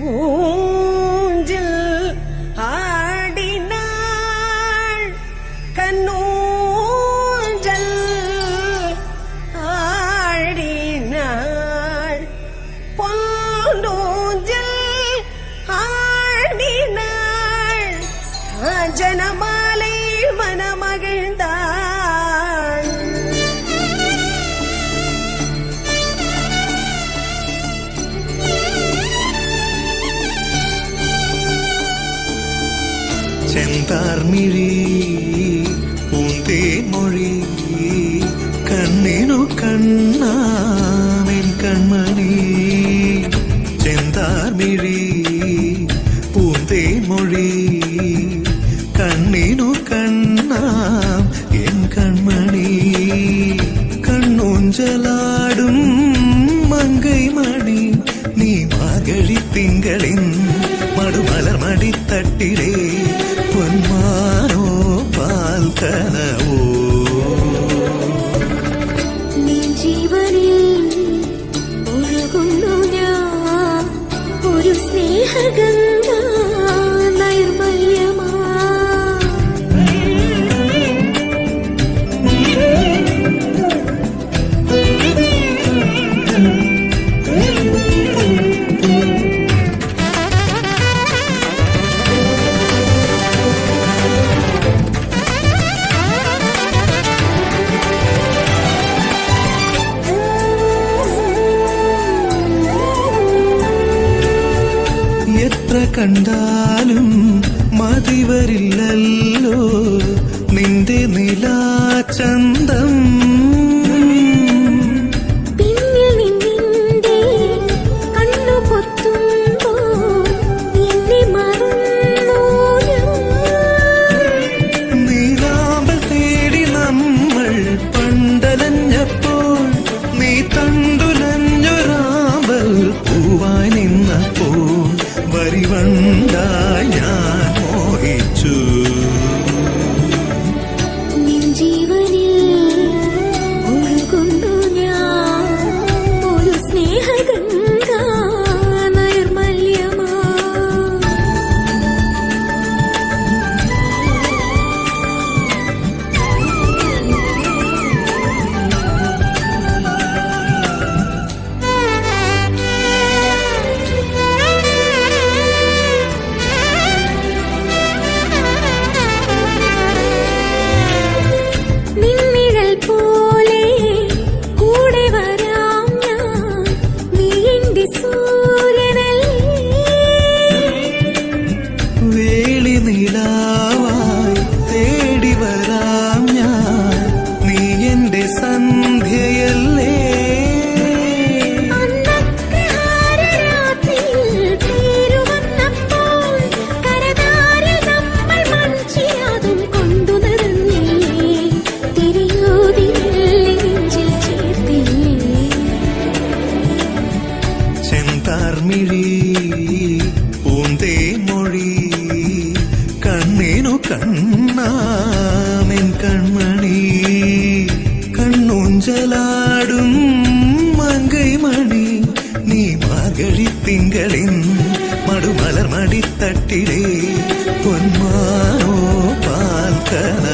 மூஞ்சில் ஆடினாள் கண்ணூஞ்சல். ஆடினாள் பொன்னூஞ்சல் ஆடினாள். ஜனமா தார்மிழி பூந்தே மொழி கண்ணினு கண்ணாவின் கண்மணி. செந்தார்மிழி பூந்தே மொழி கண்ணினு கண்ணாம் என் கண்மணி. கண்ணொஞ்சலாடும் மங்கை மணி நீ மார்கழி திங்களின் மடுமலர் மடி கொடுத்தேன் കണ്ടാലും മതിവരില്ലല്ലോ. നിന്റെ നിലാചന്തം പിന്നിൽ വരിവണ്ടായി ഞാൻ മോഹിച്ചു. கண்மிழி பூந்தே மொழி கண்ணேனு கண்ணாமென் கண்மணி. கண்ணூஞ்சலாடும் மங்கை மணி நீ மார்கழி திங்களின் மடுமலர் மடித்தட்டிலே பொன்மானோ பால் கண